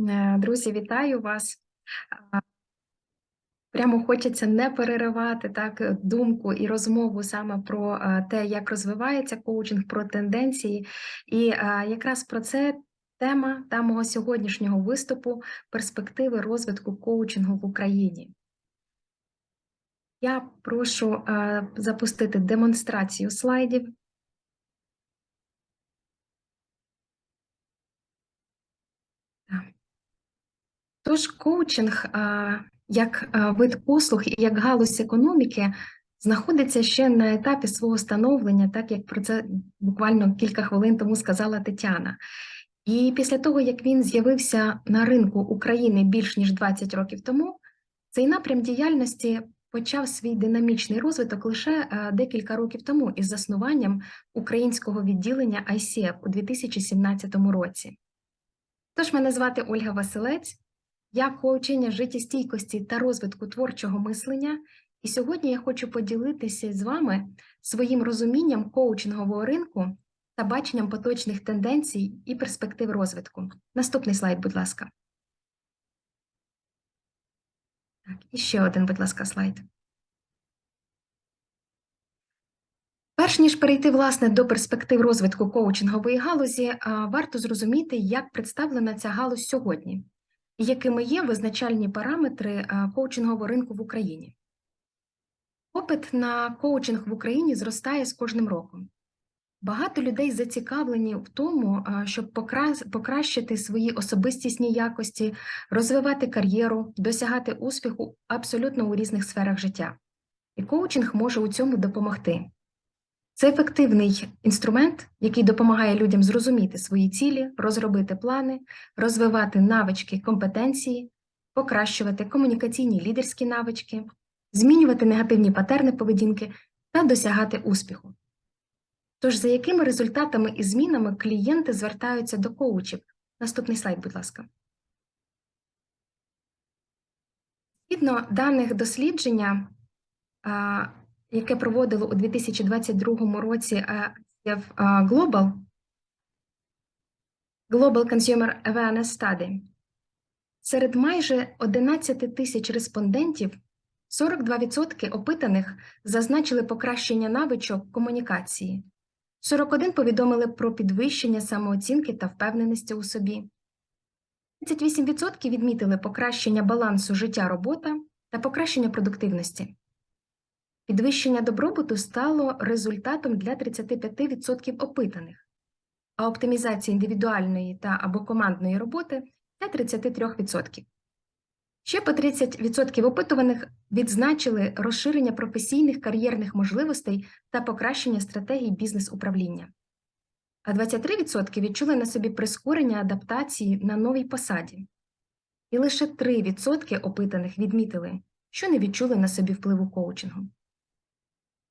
Е, Друзі, вітаю вас. Прямо хочеться не переривати так думку і розмову саме про е, те, як розвивається коучинг, про тенденції. І е, якраз про це тема та мого сьогоднішнього виступу перспективи розвитку коучингу в Україні. Я прошу запустити демонстрацію слайдів. Так. Тож коучинг як вид послуг і як галузь економіки знаходиться ще на етапі свого становлення, так як про це буквально кілька хвилин тому сказала Тетяна. І після того, як він з'явився на ринку України більш ніж 20 років тому, цей напрям діяльності почав свій динамічний розвиток лише декілька років тому із заснуванням українського відділення ICF у 2017 році. Тож мене звати Ольга Василець. Я коучення життєстійкості та розвитку творчого мислення, і сьогодні я хочу поділитися з вами своїм розумінням коучингового ринку та баченням поточних тенденцій і перспектив розвитку. Наступний слайд, будь ласка. Так, і ще один, будь ласка, слайд. Перш ніж перейти власне до перспектив розвитку коучингової галузі, варто зрозуміти, як представлена ця галузь сьогодні якими є визначальні параметри коучингового ринку в Україні. Попит на коучинг в Україні зростає з кожним роком. Багато людей зацікавлені в тому, щоб покращити свої особистісні якості, розвивати кар'єру, досягати успіху абсолютно у різних сферах життя. І коучинг може у цьому допомогти. Це ефективний інструмент, який допомагає людям зрозуміти свої цілі, розробити плани, розвивати навички, компетенції, покращувати комунікаційні лідерські навички, змінювати негативні патерни поведінки та досягати успіху. Тож, за якими результатами і змінами клієнти звертаються до коучів? Наступний слайд, будь ласка. Згідно даних дослідження, яке проводило у 2022 році ICF Global, Global Consumer Awareness Study, серед майже 11 тисяч респондентів 42% опитаних зазначили покращення навичок комунікації, 41 повідомили про підвищення самооцінки та впевненості у собі, 38% відмітили покращення балансу життя-робота та покращення продуктивності. Підвищення добробуту стало результатом для 35% опитаних, а оптимізація індивідуальної та або командної роботи для 33%. Ще по 30% опитуваних відзначили розширення професійних кар'єрних можливостей та покращення стратегій бізнес-управління. А 23% відчули на собі прискорення адаптації на новій посаді. І лише 3% опитаних відмітили, що не відчули на собі впливу коучингу.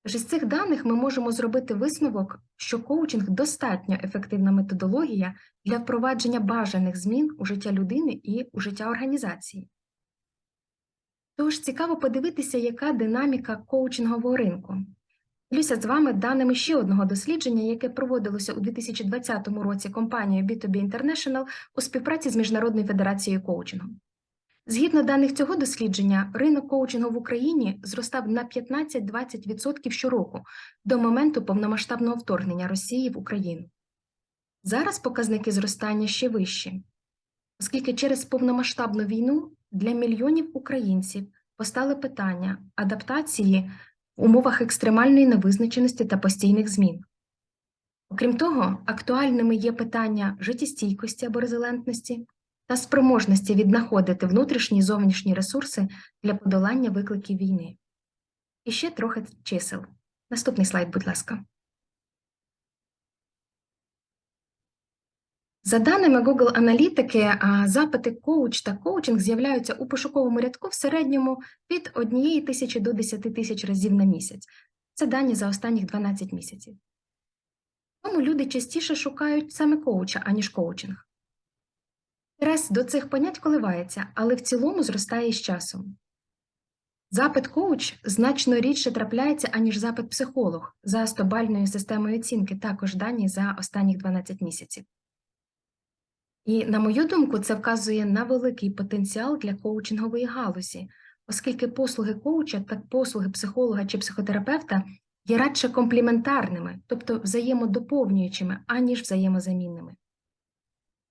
Тож із цих даних ми можемо зробити висновок, що коучинг достатньо ефективна методологія для впровадження бажаних змін у життя людини і у життя організації. Тож цікаво подивитися, яка динаміка коучингового ринку. Ділюся з вами даними ще одного дослідження, яке проводилося у 2020 році компанією B2B International у співпраці з Міжнародною федерацією коучингу. Згідно даних цього дослідження, ринок коучингу в Україні зростав на 15-20% щороку до моменту повномасштабного вторгнення Росії в Україну. Зараз показники зростання ще вищі, оскільки через повномасштабну війну для мільйонів українців постали питання адаптації в умовах екстремальної невизначеності та постійних змін. Окрім того, актуальними є питання життєстійкості або резилентності та спроможності віднаходити внутрішні і зовнішні ресурси для подолання викликів війни. І ще трохи чисел. Наступний слайд, будь ласка. За даними Google аналітики, запити коуч та коучинг з'являються у пошуковому рядку в середньому від 1 тисячі до 10 тисяч разів на місяць. Це дані за останніх 12 місяців. Тому люди частіше шукають саме коуча, аніж коучинг. Інтерес до цих понять коливається, але в цілому зростає з часом. Запит коуч значно рідше трапляється, аніж запит психолог за стобальною системою оцінки, також дані за останніх 12 місяців. І, на мою думку, це вказує на великий потенціал для коучингової галузі, оскільки послуги коуча та послуги психолога чи психотерапевта є радше компліментарними, тобто взаємодоповнюючими, аніж взаємозамінними.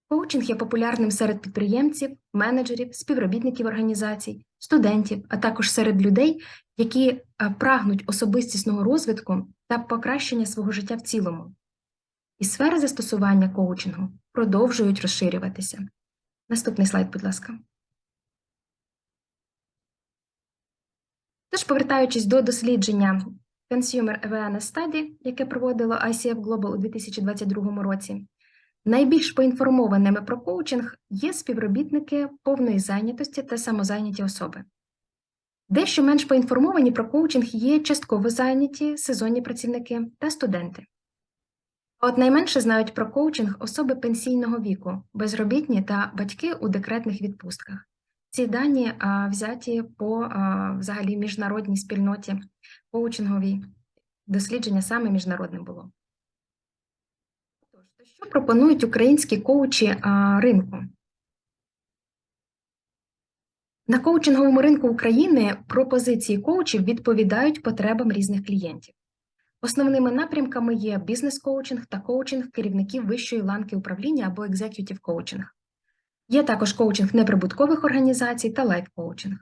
Коучинг є популярним серед підприємців, менеджерів, співробітників організацій, студентів, а також серед людей, які е, прагнуть особистісного розвитку та покращення свого життя в цілому. І сфери застосування коучингу продовжують розширюватися. Наступний слайд, будь ласка. Тож, повертаючись до дослідження Consumer Awareness Study, яке проводило ICF Global у 2022 році, найбільш поінформованими про коучинг є співробітники повної зайнятості та самозайняті особи. Дещо менш поінформовані про коучинг є частково зайняті, сезонні працівники та студенти. А От найменше знають про коучинг особи пенсійного віку, безробітні та батьки у декретних відпустках. Ці дані а, взяті по а, взагалі міжнародній спільноті коучинговій. Дослідження саме міжнародним було. Що пропонують українські коучі ринку? На коучинговому ринку України пропозиції коучів відповідають потребам різних клієнтів. Основними напрямками є бізнес-коучинг та коучинг керівників вищої ланки управління або екзекютів коучинг. Є також коучинг неприбуткових організацій та лайф-коучинг.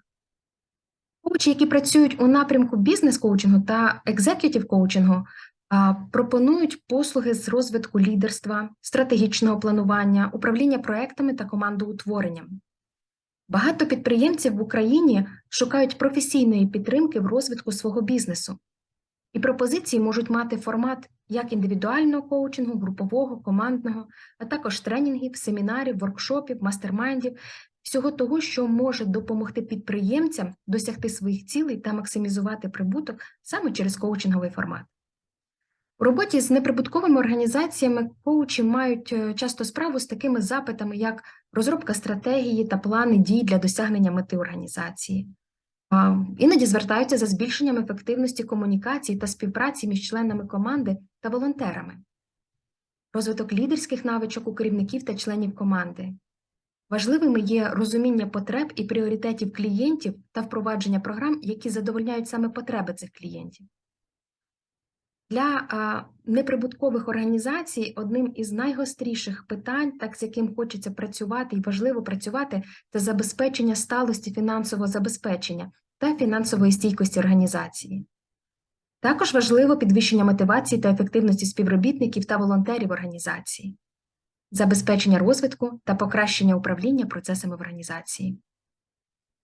Коучі, які працюють у напрямку бізнес-коучингу та екзекютів коучингу, пропонують послуги з розвитку лідерства, стратегічного планування, управління проектами та командоутворенням. Багато підприємців в Україні шукають професійної підтримки в розвитку свого бізнесу. І пропозиції можуть мати формат як індивідуального коучингу, групового, командного, а також тренінгів, семінарів, воркшопів, мастермайндів, всього того, що може допомогти підприємцям досягти своїх цілей та максимізувати прибуток саме через коучинговий формат. У роботі з неприбутковими організаціями коучі мають е, часто справу з такими запитами, як розробка стратегії та плани дій для досягнення мети організації. Іноді звертаються за збільшенням ефективності комунікації та співпраці між членами команди та волонтерами, розвиток лідерських навичок у керівників та членів команди. Важливими є розуміння потреб і пріоритетів клієнтів та впровадження програм, які задовольняють саме потреби цих клієнтів. Для неприбуткових організацій одним із найгостріших питань, так з яким хочеться працювати і важливо працювати, це забезпечення сталості фінансового забезпечення та фінансової стійкості організації. Також важливо підвищення мотивації та ефективності співробітників та волонтерів організації, забезпечення розвитку та покращення управління процесами в організації.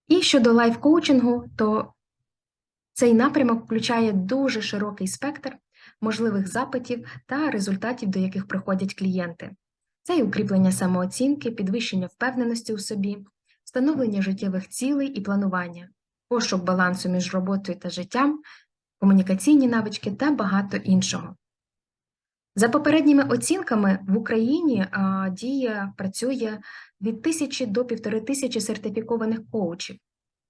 І щодо лайф-коучингу, то цей напрямок включає дуже широкий спектр можливих запитів та результатів, до яких приходять клієнти. Це і укріплення самооцінки, підвищення впевненості у собі, встановлення життєвих цілей і планування, пошук балансу між роботою та життям, комунікаційні навички та багато іншого. За попередніми оцінками в Україні а, діє працює від тисячі до півтори тисячі сертифікованих коучів.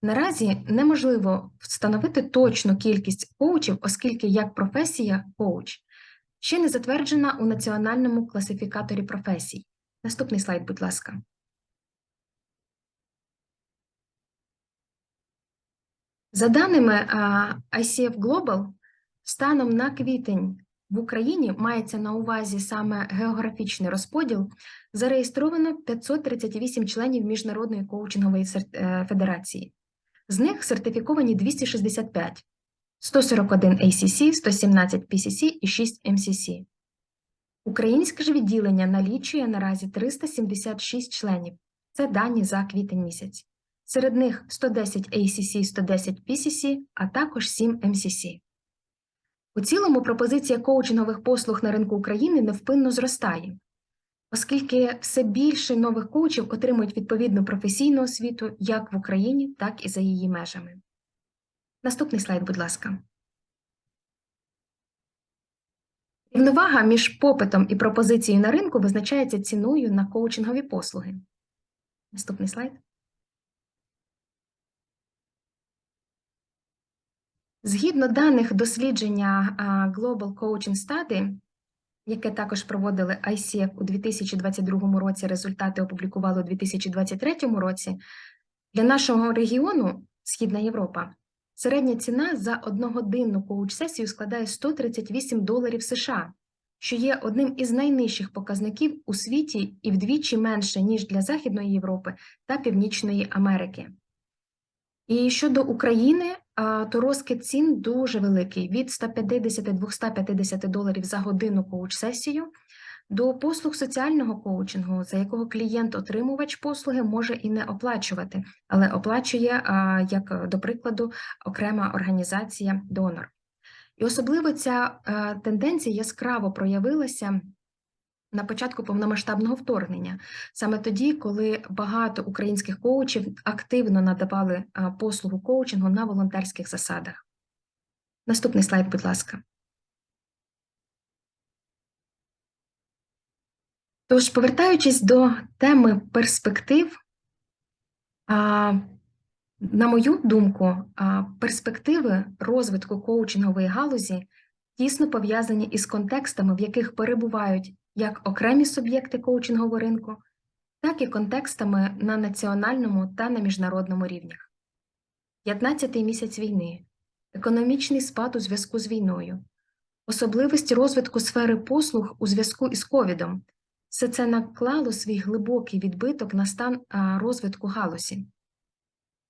Наразі неможливо встановити точну кількість коучів, оскільки як професія коуч ще не затверджена у національному класифікаторі професій. Наступний слайд, будь ласка. За даними ICF Global, станом на квітень в Україні мається на увазі саме географічний розподіл. Зареєстровано 538 членів Міжнародної коучингової е, федерації. З них сертифіковані 265, 141 ACC, 117 PCC і 6 MCC. Українське ж відділення налічує наразі 376 членів. Це дані за квітень місяць. Серед них 110 ACC, 110 PCC, а також 7 MCC. У цілому пропозиція коучингових послуг на ринку України невпинно зростає оскільки все більше нових коучів отримують відповідну професійну освіту як в Україні, так і за її межами. Наступний слайд, будь ласка. Рівновага між попитом і пропозицією на ринку визначається ціною на коучингові послуги. Наступний слайд. Згідно даних дослідження Global Coaching Study, яке також проводили ICF у 2022 році, результати опублікували у 2023 році, для нашого регіону Східна Європа середня ціна за одногодинну коуч-сесію складає 138 доларів США, що є одним із найнижчих показників у світі і вдвічі менше, ніж для Західної Європи та Північної Америки. І щодо України, то розкид цін дуже великий: від 150-250 доларів за годину коуч-сесію до послуг соціального коучингу, за якого клієнт-отримувач послуги може і не оплачувати, але оплачує, як до прикладу, окрема організація донор. І особливо ця тенденція яскраво проявилася на початку повномасштабного вторгнення, саме тоді, коли багато українських коучів активно надавали послугу коучингу на волонтерських засадах. Наступний слайд, будь ласка. Тож, повертаючись до теми перспектив, на мою думку, перспективи розвитку коучингової галузі тісно пов'язані із контекстами, в яких перебувають як окремі суб'єкти коучингового ринку, так і контекстами на національному та на міжнародному рівнях. 15-й місяць війни, економічний спад у зв'язку з війною, особливості розвитку сфери послуг у зв'язку із ковідом. Все це наклало свій глибокий відбиток на стан розвитку галузі.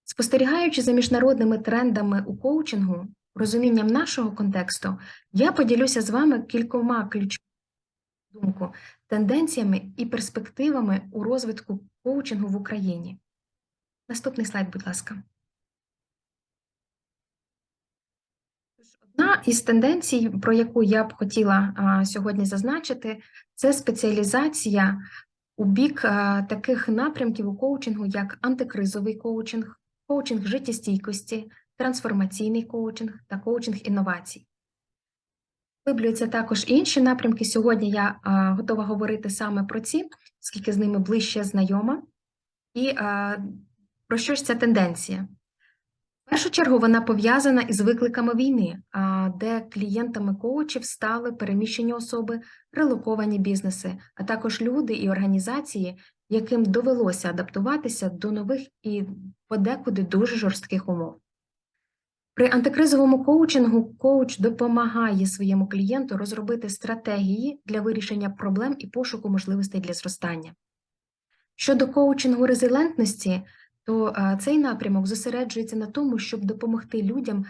Спостерігаючи за міжнародними трендами у коучингу, розумінням нашого контексту, я поділюся з вами кількома ключовими думку, тенденціями і перспективами у розвитку коучингу в Україні. Наступний слайд, будь ласка. Одна із тенденцій, про яку я б хотіла сьогодні зазначити, це спеціалізація у бік таких напрямків у коучингу, як антикризовий коучинг, коучинг життєстійкості, трансформаційний коучинг та коучинг інновацій. Виблюються також інші напрямки. Сьогодні я а, готова говорити саме про ці, оскільки з ними ближче знайома. І а, про що ж ця тенденція? В першу чергу вона пов'язана із викликами війни, де клієнтами коучів стали переміщені особи, релоковані бізнеси, а також люди і організації, яким довелося адаптуватися до нових і подекуди дуже жорстких умов. При антикризовому коучингу коуч допомагає своєму клієнту розробити стратегії для вирішення проблем і пошуку можливостей для зростання. Щодо коучингу резилентності, то цей напрямок зосереджується на тому, щоб допомогти людям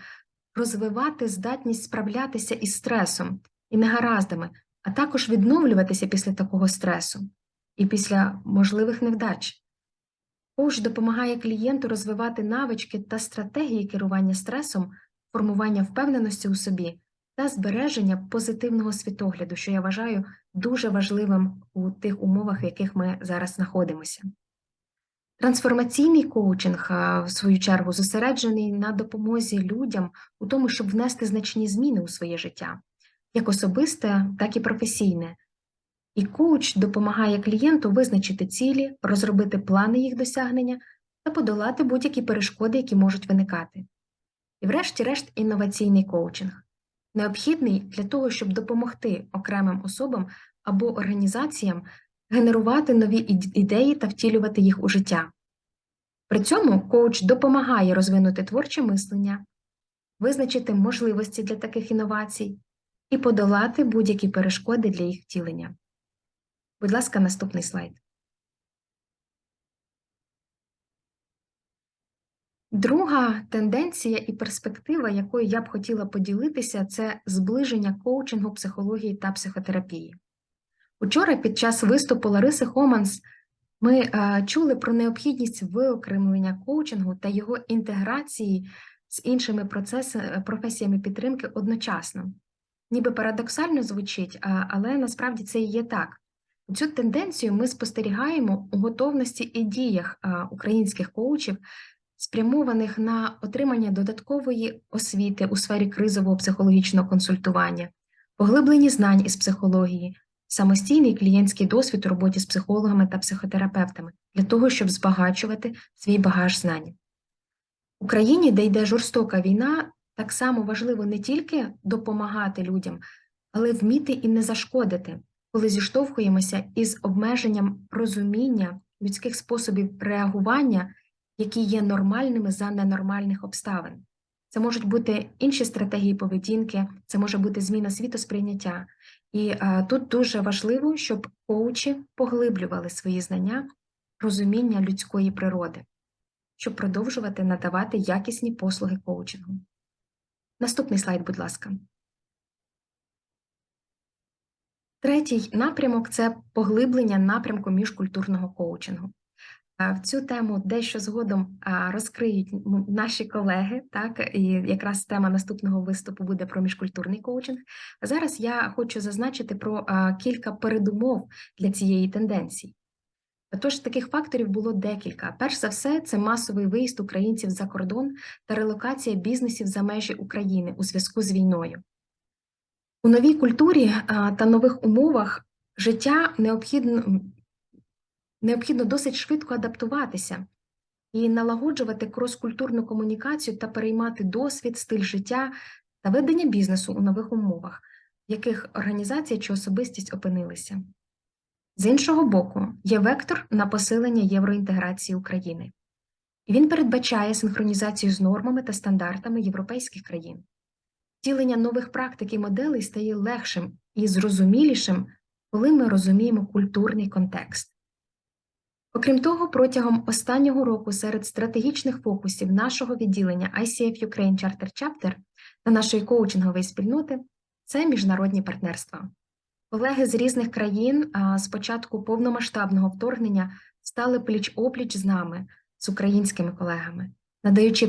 розвивати здатність справлятися із стресом і негараздами, а також відновлюватися після такого стресу і після можливих невдач. Коуч допомагає клієнту розвивати навички та стратегії керування стресом, формування впевненості у собі та збереження позитивного світогляду, що я вважаю дуже важливим у тих умовах, в яких ми зараз знаходимося. Трансформаційний коучинг, в свою чергу, зосереджений на допомозі людям у тому, щоб внести значні зміни у своє життя, як особисте, так і професійне. І коуч допомагає клієнту визначити цілі, розробити плани їх досягнення та подолати будь-які перешкоди, які можуть виникати. І, врешті-решт, інноваційний коучинг необхідний для того, щоб допомогти окремим особам або організаціям генерувати нові ідеї та втілювати їх у життя. При цьому коуч допомагає розвинути творче мислення, визначити можливості для таких інновацій і подолати будь-які перешкоди для їх втілення. Будь ласка, наступний слайд. Друга тенденція і перспектива, якою я б хотіла поділитися, це зближення коучингу, психології та психотерапії. Учора під час виступу Лариси Хоманс ми е, чули про необхідність виокремлення коучингу та його інтеграції з іншими процесами, професіями підтримки одночасно. Ніби парадоксально звучить, але насправді це і є так. Цю тенденцію ми спостерігаємо у готовності і діях українських коучів, спрямованих на отримання додаткової освіти у сфері кризового психологічного консультування, поглиблені знань із психології, самостійний клієнтський досвід у роботі з психологами та психотерапевтами для того, щоб збагачувати свій багаж знань. В Україні, де йде жорстока війна, так само важливо не тільки допомагати людям, але вміти і не зашкодити, коли зіштовхуємося із обмеженням розуміння людських способів реагування, які є нормальними за ненормальних обставин. Це можуть бути інші стратегії поведінки, це може бути зміна світосприйняття. І а, тут дуже важливо, щоб коучі поглиблювали свої знання, розуміння людської природи, щоб продовжувати надавати якісні послуги коучингу. Наступний слайд, будь ласка. Третій напрямок це поглиблення напрямку міжкультурного коучингу. В цю тему дещо згодом розкриють наші колеги, так і якраз тема наступного виступу буде про міжкультурний коучинг. Зараз я хочу зазначити про кілька передумов для цієї тенденції. Тож таких факторів було декілька. Перш за все, це масовий виїзд українців за кордон та релокація бізнесів за межі України у зв'язку з війною. У новій культурі та нових умовах життя необхідно необхідно досить швидко адаптуватися і налагоджувати кроскультурну комунікацію та переймати досвід, стиль життя та ведення бізнесу у нових умовах, в яких організація чи особистість опинилися. З іншого боку, є вектор на посилення євроінтеграції України. Він передбачає синхронізацію з нормами та стандартами європейських країн. Втілення нових практик і моделей стає легшим і зрозумілішим, коли ми розуміємо культурний контекст. Окрім того, протягом останнього року серед стратегічних фокусів нашого відділення ICF Ukraine Charter Chapter та нашої коучингової спільноти це міжнародні партнерства. Колеги з різних країн з початку повномасштабного вторгнення стали пліч опліч з нами, з українськими колегами, надаючи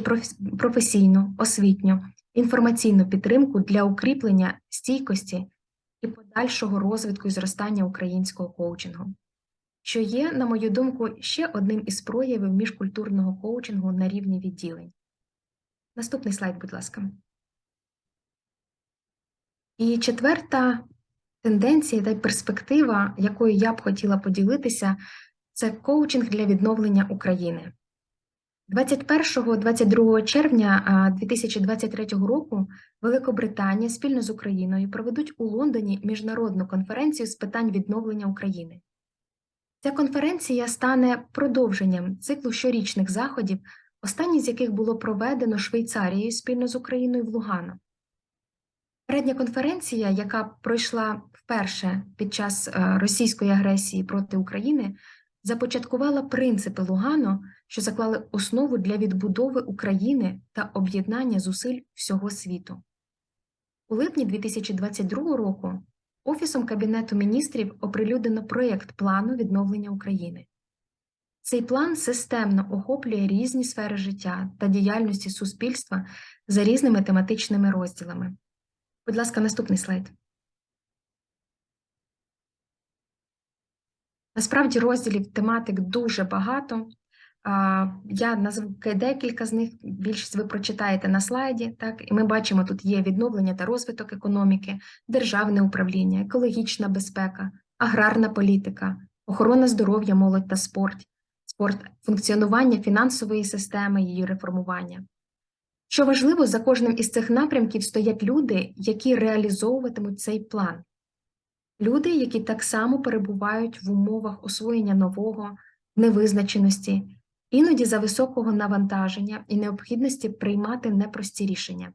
професійну, освітню, інформаційну підтримку для укріплення стійкості і подальшого розвитку і зростання українського коучингу що є, на мою думку, ще одним із проявів міжкультурного коучингу на рівні відділень. Наступний слайд, будь ласка. І четверта тенденція та перспектива, якою я б хотіла поділитися, це коучинг для відновлення України. 21-22 червня 2023 року Великобританія спільно з Україною проведуть у Лондоні міжнародну конференцію з питань відновлення України. Ця конференція стане продовженням циклу щорічних заходів, останній з яких було проведено Швейцарією спільно з Україною в Лугано. Передня конференція, яка пройшла вперше під час е, російської агресії проти України, започаткувала принципи Лугано, що заклали основу для відбудови України та об'єднання зусиль всього світу. У липні 2022 року Офісом Кабінету міністрів оприлюднено проєкт плану відновлення України. Цей план системно охоплює різні сфери життя та діяльності суспільства за різними тематичними розділами. Будь ласка, наступний слайд. Насправді розділів тематик дуже багато, я назву декілька з них, більшість ви прочитаєте на слайді. Так, І ми бачимо, тут є відновлення та розвиток економіки, державне управління, екологічна безпека, аграрна політика, охорона здоров'я, молодь та спорт, спорт, функціонування фінансової системи, її реформування. Що важливо, за кожним із цих напрямків стоять люди, які реалізовуватимуть цей план. Люди, які так само перебувають в умовах освоєння нового, невизначеності іноді за високого навантаження і необхідності приймати непрості рішення.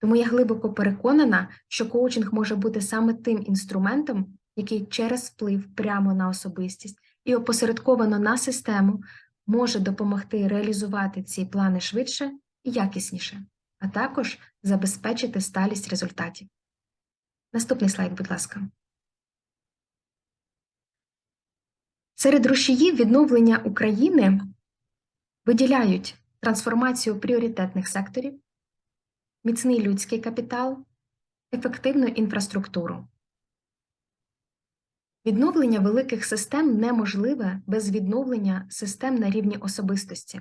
Тому я глибоко переконана, що коучинг може бути саме тим інструментом, який через вплив прямо на особистість і опосередковано на систему може допомогти реалізувати ці плани швидше і якісніше, а також забезпечити сталість результатів. Наступний слайд, будь ласка. Серед рушіїв відновлення України виділяють трансформацію пріоритетних секторів, міцний людський капітал, ефективну інфраструктуру. Відновлення великих систем неможливе без відновлення систем на рівні особистості.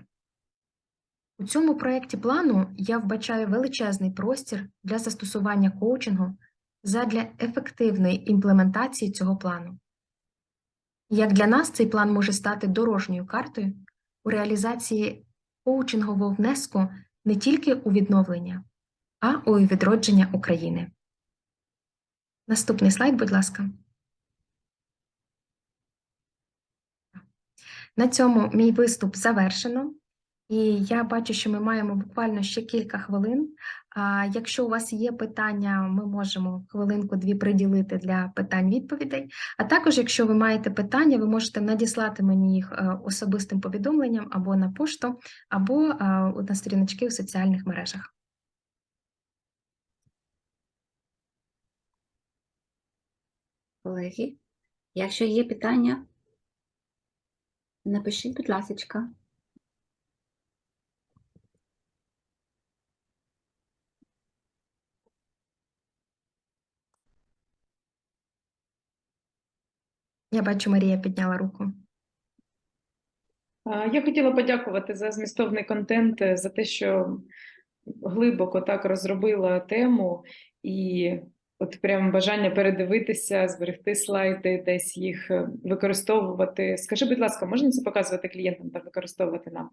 У цьому проєкті плану я вбачаю величезний простір для застосування коучингу задля ефективної імплементації цього плану. Як для нас цей план може стати дорожньою картою у реалізації коучингового внеску не тільки у відновлення, а у відродження України. Наступний слайд, будь ласка. На цьому мій виступ завершено. І я бачу, що ми маємо буквально ще кілька хвилин. А якщо у вас є питання, ми можемо хвилинку-дві приділити для питань-відповідей. А також, якщо ви маєте питання, ви можете надіслати мені їх е, особистим повідомленням або на пошту, або е, на сторіночки у соціальних мережах. Колеги, якщо є питання, напишіть, будь ласка. Я бачу, Марія підняла руку. Я хотіла подякувати за змістовний контент, е, за те, що глибоко так розробила тему, і от прям бажання передивитися, зберегти слайди, десь їх е, використовувати. Скажи, будь ласка, можна це показувати клієнтам та використовувати нам?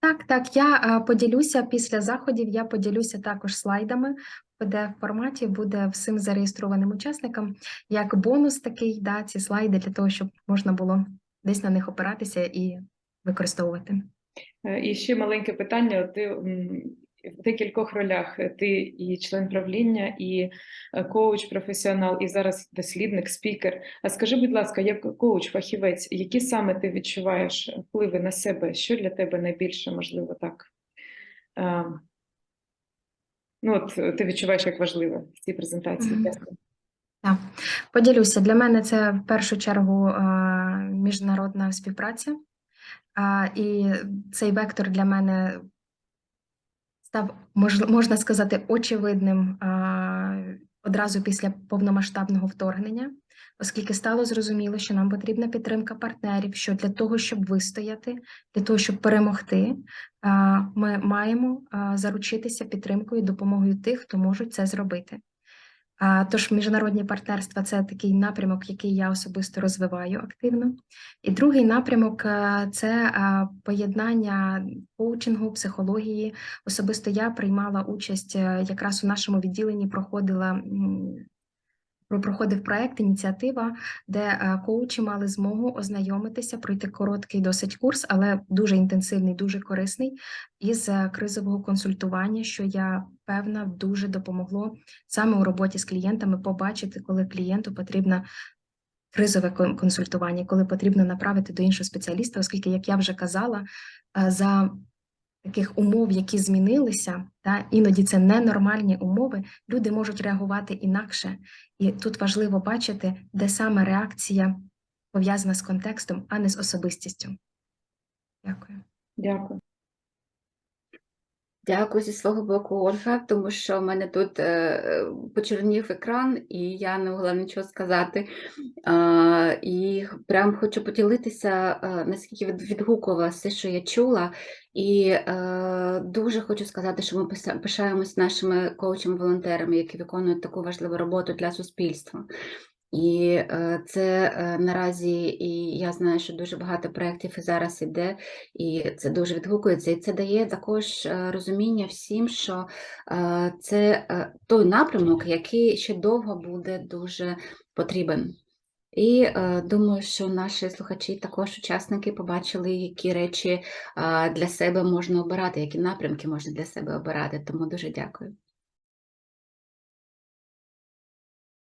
Так, так, я е, поділюся після заходів, я поділюся також слайдами pdf форматі, буде всім зареєстрованим учасникам як бонус такий, да, ці слайди для того, щоб можна було десь на них опиратися і використовувати. Е, І ще маленьке питання. Ти в декількох ролях е, ти і член правління, і е, коуч, професіонал, і зараз дослідник, спікер. А скажи, будь ласка, як коуч, фахівець, які саме ти відчуваєш впливи на себе? Що для тебе найбільше можливо так? Е, Ну, от е, ти відчуваєш як важливо в цій презентації. Мгм. Дякую. Так, поділюся. Для мене це в першу чергу е, міжнародна співпраця, і цей вектор для мене став, можна сказати, очевидним одразу після повномасштабного вторгнення, оскільки стало зрозуміло, що нам потрібна підтримка партнерів, що для того, щоб вистояти, для того, щоб перемогти, ми маємо заручитися підтримкою і допомогою тих, хто можуть це зробити. Тож міжнародні партнерства це такий напрямок, який я особисто розвиваю активно. І другий напрямок е, це поєднання коучингу, психології. Особисто я приймала участь е, якраз у нашому відділенні, проходила проходив проект, ініціатива, де е, коучі мали змогу ознайомитися, пройти короткий досить курс, але дуже інтенсивний, дуже корисний, із е, кризового консультування, що я певна дуже допомогло саме у роботі з клієнтами побачити, коли клієнту потрібна кризове консультування, коли потрібно направити до іншого спеціаліста, оскільки, як я вже казала, е, за таких умов, які змінилися, та іноді це ненормальні умови, люди можуть реагувати інакше. І тут важливо бачити, де саме реакція пов'язана з контекстом, а не з особистістю. Дякую. Дякую. Дякую зі свого боку, Ольга, тому що в мене тут е, почернів екран, і я не могла нічого сказати. А, і прям хочу поділитися, е, наскільки від- відгукувала все, що я чула. І е, дуже хочу сказати, що ми пишаємось нашими коучами-волонтерами, які виконують таку важливу роботу для суспільства. І е, це е, наразі, і я знаю, що дуже багато проєктів і зараз іде, і це дуже відгукується. І це дає також е, розуміння всім, що це той напрямок, який ще довго буде дуже потрібен. І думаю, що наші слухачі, також учасники, побачили, які речі для себе можна обирати, які напрямки можна для себе обирати. Тому дуже дякую.